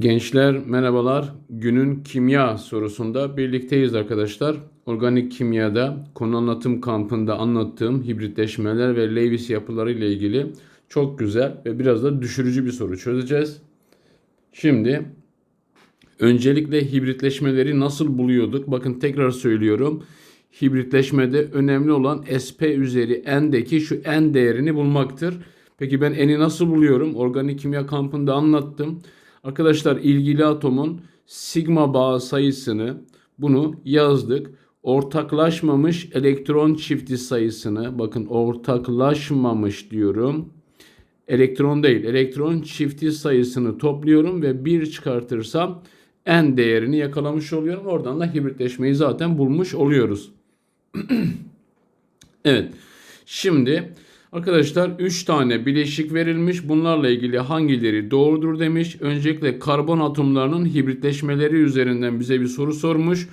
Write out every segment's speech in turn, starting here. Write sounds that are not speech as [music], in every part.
Gençler merhabalar. Günün kimya sorusunda birlikteyiz arkadaşlar. Organik kimyada konu anlatım kampında anlattığım hibritleşmeler ve Lewis yapıları ile ilgili çok güzel ve biraz da düşürücü bir soru çözeceğiz. Şimdi öncelikle hibritleşmeleri nasıl buluyorduk? Bakın tekrar söylüyorum. Hibritleşmede önemli olan SP üzeri n'deki şu n değerini bulmaktır. Peki ben n'i nasıl buluyorum? Organik kimya kampında anlattım. Arkadaşlar ilgili atomun sigma bağ sayısını bunu yazdık. Ortaklaşmamış elektron çifti sayısını bakın ortaklaşmamış diyorum. Elektron değil elektron çifti sayısını topluyorum ve 1 çıkartırsam n değerini yakalamış oluyorum. Oradan da hibritleşmeyi zaten bulmuş oluyoruz. [clears throat] evet. Şimdi Arkadaşlar 3 tane bileşik verilmiş. Bunlarla ilgili hangileri doğrudur demiş. Öncelikle karbon atomlarının hibritleşmeleri üzerinden bize bir soru sormuş.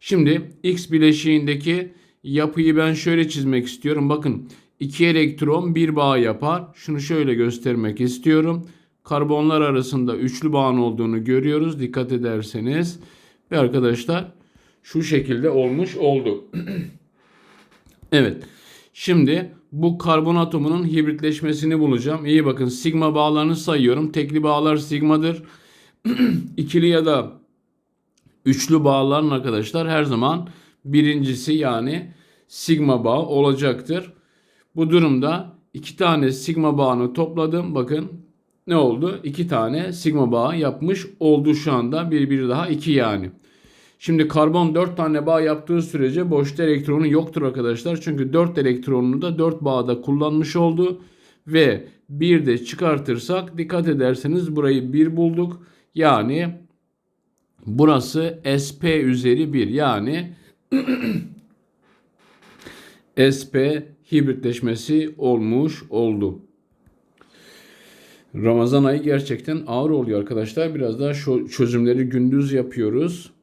Şimdi X bileşiğindeki yapıyı ben şöyle çizmek istiyorum. Bakın 2 elektron bir bağ yapar. Şunu şöyle göstermek istiyorum. Karbonlar arasında üçlü bağın olduğunu görüyoruz. Dikkat ederseniz. Ve arkadaşlar şu şekilde olmuş oldu. [clears throat] evet. Şimdi bu karbon atomunun hibritleşmesini bulacağım. İyi bakın sigma bağlarını sayıyorum. Tekli bağlar sigmadır. [clears throat] İkili ya da üçlü bağların arkadaşlar her zaman birincisi yani sigma bağ olacaktır. Bu durumda iki tane sigma bağını topladım. Bakın ne oldu? İki tane sigma bağı yapmış oldu şu anda. Bir bir daha iki yani. Şimdi karbon 4 tane bağ yaptığı sürece boşta elektronu yoktur arkadaşlar. Çünkü 4 elektronunu da 4 bağda kullanmış oldu. Ve bir de çıkartırsak dikkat ederseniz burayı 1 bulduk. Yani burası SP üzeri 1 yani [clears throat] SP hibritleşmesi olmuş oldu. Ramazan ayı gerçekten ağır oluyor arkadaşlar. Biraz daha şu çözümleri gündüz yapıyoruz.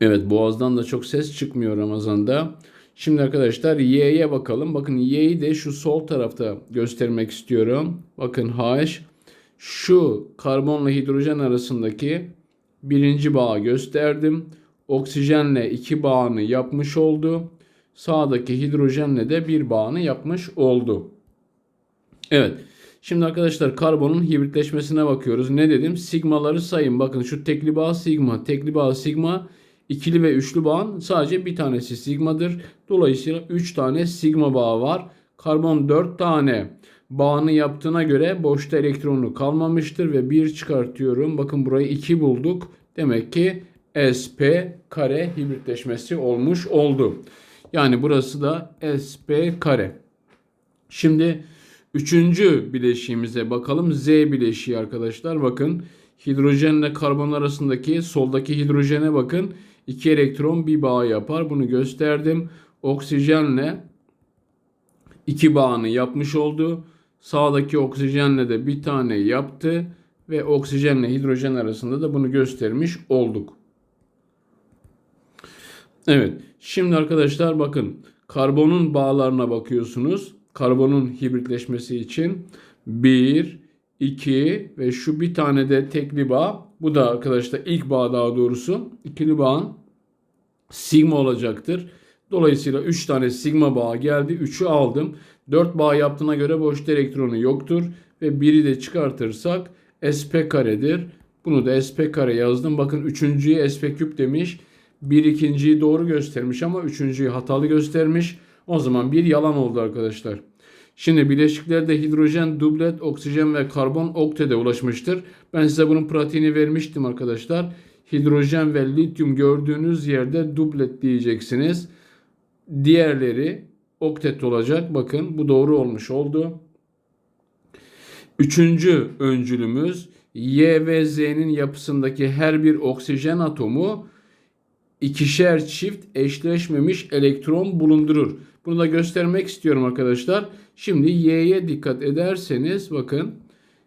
Evet boğazdan da çok ses çıkmıyor Ramazan'da. Şimdi arkadaşlar Y'ye bakalım. Bakın Y'yi de şu sol tarafta göstermek istiyorum. Bakın H şu karbonla hidrojen arasındaki birinci bağı gösterdim. Oksijenle iki bağını yapmış oldu. Sağdaki hidrojenle de bir bağını yapmış oldu. Evet. Şimdi arkadaşlar karbonun hibritleşmesine bakıyoruz. Ne dedim? Sigmaları sayın. Bakın şu tekli bağ sigma, tekli bağ sigma, İkili ve üçlü bağın sadece bir tanesi sigmadır. Dolayısıyla 3 tane sigma bağı var. Karbon 4 tane bağını yaptığına göre boşta elektronu kalmamıştır ve 1 çıkartıyorum. Bakın burayı 2 bulduk. Demek ki sp kare hibritleşmesi olmuş oldu. Yani burası da sp kare. Şimdi üçüncü bileşiğimize bakalım. Z bileşiği arkadaşlar. Bakın hidrojenle karbon arasındaki soldaki hidrojene bakın. 2 elektron bir bağ yapar. Bunu gösterdim. Oksijenle iki bağını yapmış oldu. Sağdaki oksijenle de bir tane yaptı ve oksijenle hidrojen arasında da bunu göstermiş olduk. Evet. Şimdi arkadaşlar bakın karbonun bağlarına bakıyorsunuz. Karbonun hibritleşmesi için 1, 2 ve şu bir tane de tekli bağ bu da arkadaşlar ilk bağ daha doğrusu. ikili bağın sigma olacaktır. Dolayısıyla 3 tane sigma bağı geldi. 3'ü aldım. 4 bağ yaptığına göre boşta elektronu yoktur. Ve 1'i de çıkartırsak sp karedir. Bunu da sp kare yazdım. Bakın 3.'yü sp küp demiş. 1 ikinciyi doğru göstermiş ama 3.'yü hatalı göstermiş. O zaman bir yalan oldu arkadaşlar. Şimdi bileşiklerde hidrojen, dublet, oksijen ve karbon oktede ulaşmıştır. Ben size bunun pratiğini vermiştim arkadaşlar. Hidrojen ve lityum gördüğünüz yerde dublet diyeceksiniz. Diğerleri oktet olacak. Bakın bu doğru olmuş oldu. Üçüncü öncülümüz Y ve Z'nin yapısındaki her bir oksijen atomu ikişer çift eşleşmemiş elektron bulundurur. Bunu da göstermek istiyorum arkadaşlar. Şimdi Y'ye dikkat ederseniz bakın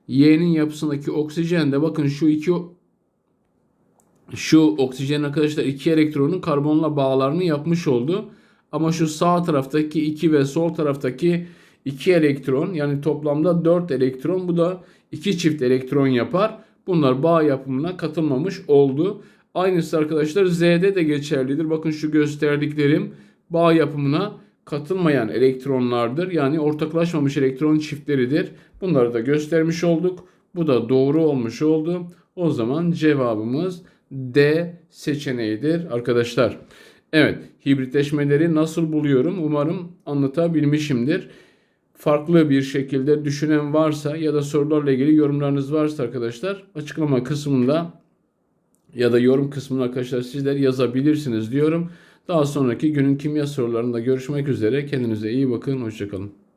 Y'nin yapısındaki oksijen de bakın şu iki şu oksijen arkadaşlar iki elektronun karbonla bağlarını yapmış oldu. Ama şu sağ taraftaki 2 ve sol taraftaki 2 elektron yani toplamda 4 elektron bu da 2 çift elektron yapar. Bunlar bağ yapımına katılmamış oldu. Aynısı arkadaşlar Z'de de geçerlidir. Bakın şu gösterdiklerim bağ yapımına katılmayan elektronlardır. Yani ortaklaşmamış elektron çiftleridir. Bunları da göstermiş olduk. Bu da doğru olmuş oldu. O zaman cevabımız D seçeneğidir arkadaşlar. Evet, hibritleşmeleri nasıl buluyorum? Umarım anlatabilmişimdir. Farklı bir şekilde düşünen varsa ya da sorularla ilgili yorumlarınız varsa arkadaşlar açıklama kısmında ya da yorum kısmına arkadaşlar sizler yazabilirsiniz diyorum. Daha sonraki günün kimya sorularında görüşmek üzere. Kendinize iyi bakın. Hoşçakalın.